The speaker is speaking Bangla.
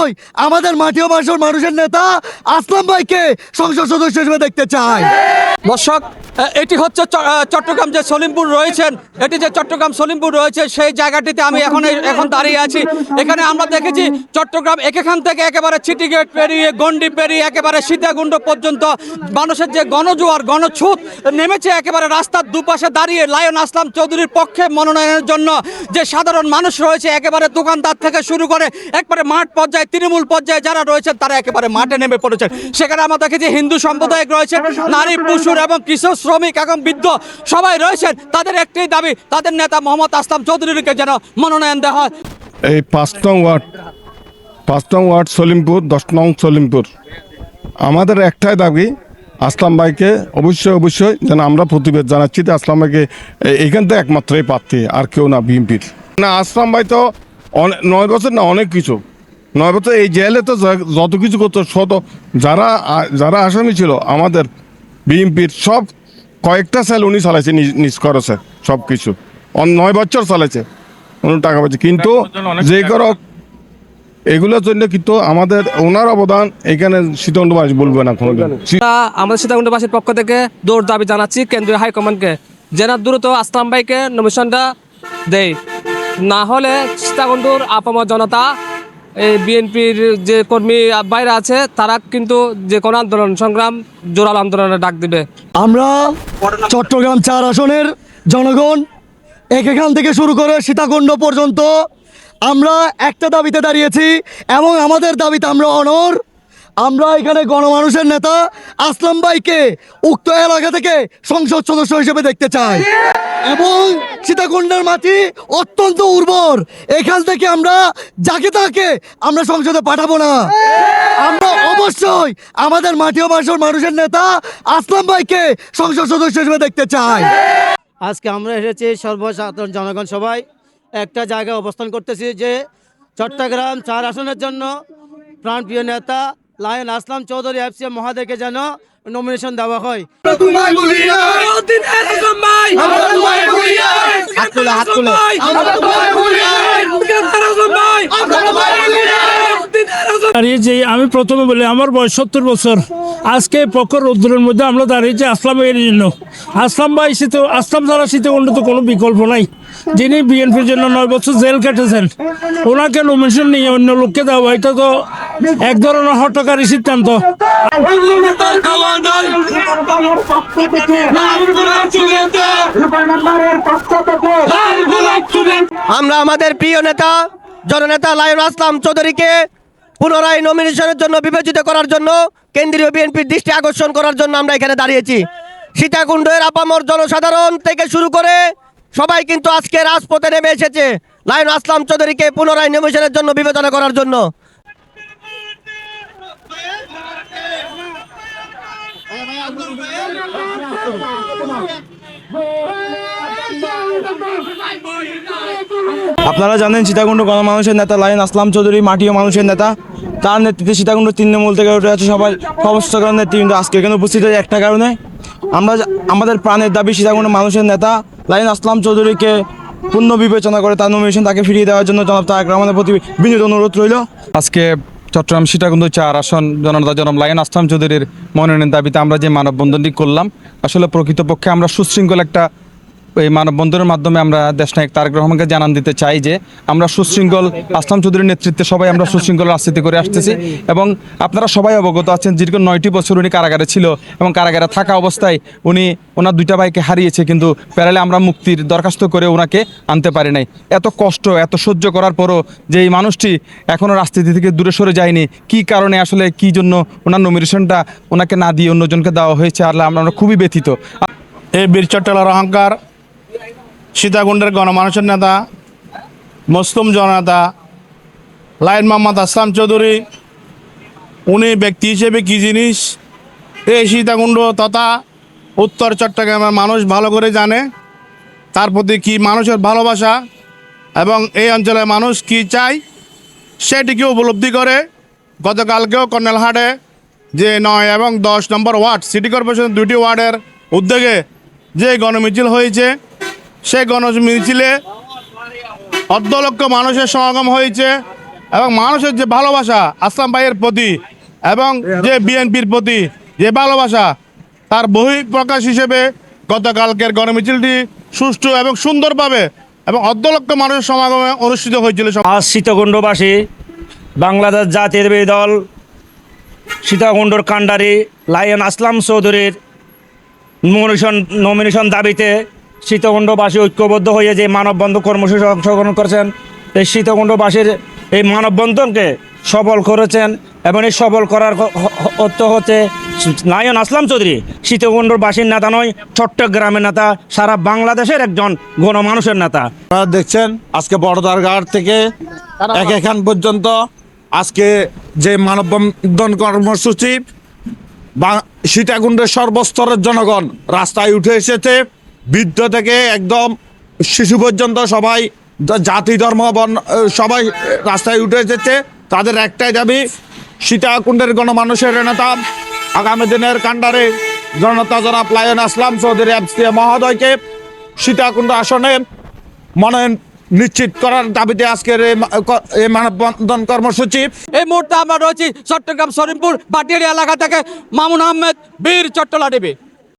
অবশ্যই আমাদের মাটি ও বাসর মানুষের নেতা। আসলাম ভাইকে সংসদ সদস্য হিসেবে দেখতে চাই। দর্শক এটি হচ্ছে চট্টগ্রাম যে সলিমপুর রয়েছেন, এটি যে চট্টগ্রাম সলিমপুর রয়েছে, সেই জায়গাটিতে আমি এখন এখন দাঁড়িয়ে আছি। এখানে আমরা দেখেছি চট্টগ্রাম এখান থেকে একেবারে চিটিগেট পেরিয়ে গন্ডি পেরিয়ে, একেবারে সীতাকুণ্ড পর্যন্ত মানুষের যে গণজোয়ার গণছুত নেমেছে একেবারে রাস্তার দুপাশে দাঁড়িয়ে লায়ন আসলাম চৌধুরীর পক্ষে মনোনয়নের জন্য। যে সাধারণ মানুষ রয়েছে, একেবারে দোকানদার থেকে শুরু করে, একবারে মাঠ পর্যায়ে তৃণমূল পর্যায়ে যারা রয়েছেন, তারা একেবারে মাঠে নেমে পড়েছেন। সেখানে আমরা দেখেছি হিন্দু সম্প্রদায়ক রয়েছে নারী, পুরুষ এবং কৃষক শ্রমিক এবং বৃদ্ধ সবাই রয়েছেন। তাদের একটাই দাবি, তাদের নেতা মোহাম্মদ আসলাম চৌধুরীকে যেন মনোনয়ন দেওয়া হয়। এই পাঁচ নং ওয়ার্ড, পাঁচ নং ওয়ার্ড সলিমপুর, দশ নং সলিমপুর। আমাদের একটাই দাবি, আসলাম ভাইকে অবশ্যই অবশ্যই যেন আমরা প্রতিবেদ জানাচ্ছি যে আসলাম ভাইকে এইখান থেকে একমাত্রই প্রার্থী, আর কেউ না বিএনপির। না, আসলাম ভাই তো অনে- নয় বছর না, অনেক কিছু। নয় বছর এই জেলে তো য- যত কিছু করতো শত যারা যারা আসামি ছিল আমাদের বিএনপির সব কয়েকটা সেল উনি চালাইছে নিজ খরচে সব কিছু নয় বছর চালাইছে। উনি টাকা পাচ্ছে কিন্তু যে করো এগুলোর জন্য কিন্তু আমাদের ওনার অবদান এখানে শীতলবাস বলবে না কোনো আমরা আমাদের সীতাকুণ্ডবাসীর পক্ষ থেকে দৌড় দাবি জানাচ্ছি কেন্দ্রীয় হাইকমান্ডকে। যেন দ্রুত আসলাম ভাইকে নমিশনটা দেয় না হলে সীতাকুণ্ডুর আপামর জনতা এই বিএনপির যে কর্মী বাইরে আছে, তারা কিন্তু যে কোনো আন্দোলন, সংগ্রাম, জোরাল আন্দোলনে ডাক দিবে। আমরা চট্টগ্রাম চার আসনের জনগণ, এক এখান থেকে শুরু করে সীতাকুণ্ড পর্যন্ত আমরা একটা দাবিতে দাঁড়িয়েছি এবং আমাদের দাবিতে আমরা অনর আমরা এখানে গণমানুষের নেতা আসলাম ভাইকে উক্ত এলাকা থেকে সংসদ সদস্য হিসেবে দেখতে চাই। এবং সীতাকুণ্ডের মাটি অত্যন্ত উর্বর। এখান থেকে আমরা যাকে তাকে আমরা সংসদে পাঠাবো না। আমরা অবশ্যই আমাদের মাটি ও বাসর মানুষের নেতা আসলাম ভাইকে সংসদ সদস্য হিসেবে দেখতে চাই। আজকে আমরা এসেছি সর্বসাধারণ জনগণ সবাই। একটা জায়গায় অবস্থান করতেছি যে চট্টগ্রাম চার আসনের জন্য প্রাণপ্রিয় নেতা লায়ন আসলাম চৌধুরী এফসি মহাদেকে যেন নমিনেশন দেওয়া হয়। দাঁড়িয়েছি আমি প্রথমে বলি আমার বয়স সত্তর বছর। আজকে প্রখর রোদ্দুরের মধ্যে আমরা দাঁড়িয়েছি আসলামের জন্য। আসলাম ভাই শীত আসলাম ছাড়া শীতকুণ্ড তো কোনো বিকল্প নাই। যিনি বিএনপির জন্য নয় বছর জেল কেটেছেন ওনাকে নমিনেশন নিয়ে অন্য লোককে দেওয়া এটা তো এক ধরনের হটকারী সিদ্ধান্ত। আমরা আমাদের প্রিয় নেতা, জননেতা লায়ন আসলাম চৌধুরীকে পুনরায় নমিনেশনের জন্য বিবেচিত করার জন্য, কেন্দ্রীয় বিএনপির দৃষ্টি আকর্ষণ করার জন্য আমরা এখানে দাঁড়িয়েছি। সীতাকুণ্ডের আপামর জনসাধারণ থেকে শুরু করে সবাই কিন্তু আজকে রাজপথে নেমে এসেছে। লাইন আসলাম চৌধুরীকে পুনরায় নমিনেশনের জন্য বিবেচনা করার জন্য। আপনারা জানেন সীতাকুণ্ড গণমানুষের নেতা লাইন আসলাম চৌধুরী মাটিও মানুষের নেতা। তার নেতৃত্বে সীতাকুণ্ড তৃণমূল থেকে উঠে আছে সবাই। সমস্ত কারণে নেতৃবৃন্দ আজকে এখানে উপস্থিত হয়েছে একটা কারণে আমরা আমাদের প্রাণের দাবি, সীতাকুণ্ড মানুষের নেতা লাইন আসলাম চৌধুরীকে পূর্ণ বিবেচনা করে তার নমিনেশন তাকে ফিরিয়ে দেওয়ার জন্য জনাব তারেক রহমানের প্রতি বিনীত অনুরোধ রইল। আজকে চট্টগ্রাম সীতাকুণ্ড চার আসন জনতা জনম লাইন আসলাম চৌধুরীর মনোনয়নের দাবিতে আমরা যে মানববন্ধনটি করলাম, আসলে প্রকৃতপক্ষে আমরা সুশৃঙ্খল একটা এই মানববন্ধনের মাধ্যমে আমরা দেশনায়ক তারেক রহমানকে জানান দিতে চাই যে আমরা সুশৃঙ্খল আসলাম চৌধুরীর নেতৃত্বে সবাই আমরা সুশৃঙ্খল রাজনীতি করে আসতেছি এবং আপনারা সবাই অবগত আছেন দীর্ঘ নয়টি বছর উনি কারাগারে ছিল এবং কারাগারে থাকা অবস্থায় উনি ওনার দুইটা ভাইকে হারিয়েছে কিন্তু প্যারালে আমরা মুক্তির দরখাস্ত করে ওনাকে আনতে পারি নাই। এত কষ্ট, এত সহ্য করার পরও যে এই মানুষটি এখনও রাজনীতি থেকে দূরে সরে যায়নি, কি কারণে আসলে কি জন্য ওনার নমিনেশনটা ওনাকে না দিয়ে অন্যজনকে দেওয়া হয়েছে আর আমরা খুবই ব্যথিত। এই বীর চট্টলার অহংকার সীতাকুণ্ডের গণমানুষের নেতা, মুসলিম জননেতা লাইন মোহাম্মদ আসলাম চৌধুরী, উনি ব্যক্তি হিসেবে কী জিনিস? এই সীতাকুণ্ড তথা উত্তর চট্টগ্রামের মানুষ ভালো করে জানে, তার প্রতি কি মানুষের ভালোবাসা এবং এই অঞ্চলের মানুষ কি চায়, সেটিকে উপলব্ধি করে গতকালকেও কর্নেলহাটে যে নয় এবং দশ নম্বর ওয়ার্ড, সিটি কর্পোরেশন দুটি ওয়ার্ডের উদ্যোগে যে গণমিছিল হয়েছে সেই গণমিছিলে অর্ধ লক্ষ মানুষের সমাগম হয়েছে এবং মানুষের যে ভালোবাসা আসলাম ভাইয়ের প্রতি এবং যে বিএনপির প্রতি যে ভালোবাসা, তার বহি প্রকাশ হিসেবে গতকালকের গণমিছিলটি সুষ্ঠু এবং সুন্দরভাবে এবং অর্ধলক্ষ মানুষের সমাগমে অনুষ্ঠিত হয়েছিল। আজ সীতাকুণ্ডবাসী, বাংলাদেশ জাতীয়তাবাদী দল, সীতাকুণ্ডর কাণ্ডারি, লায়ন আসলাম চৌধুরীর নমিনেশন নমিনেশন দাবিতে সীতাকুণ্ডবাসী ঐক্যবদ্ধ হয়ে যে মানববন্ধন কর্মসূচি অংশগ্রহণ করেছেন, এই সীতাকুণ্ডবাসীর এই মানববন্ধনকে সবল করেছেন এবং এই সবল করার অর্থ হচ্ছে লায়ন আসলাম চৌধুরী। সীতাকুণ্ডবাসীর নেতা নয়, চট্টগ্রামের নেতা, সারা বাংলাদেশের একজন গণমানুষের নেতা। আপনারা দেখছেন, আজকে বড়দারঘাট থেকে এক এখান পর্যন্ত আজকে যে মানববন্ধন কর্মসূচি বা- সীতাকুণ্ডের সর্বস্তরের জনগণ রাস্তায় উঠে এসেছে। বৃদ্ধ থেকে একদম শিশু পর্যন্ত সবাই জাতি, ধর্ম, বর্ণ সবাই রাস্তায় উঠে এসেছে। তাদের একটাই দাবি, সীতাকুণ্ডের গণমানুষের নেতা। আগামী দিনের কাণ্ডারে জনতা জনাব লায়ন আসলাম চৌধুরী এফসিএ মহোদয়কে সীতাকুণ্ড আসনে মনোনয়ন নিশ্চিত করার দাবিতে আজকের এই মানববন্ধন কর্মসূচি। এই মুহূর্তে আমরা রয়েছি চট্টগ্রাম সরিমপুর বাটিয়ারি এলাকা থেকে মামুন আহমেদ, বীর চট্টলা দেবী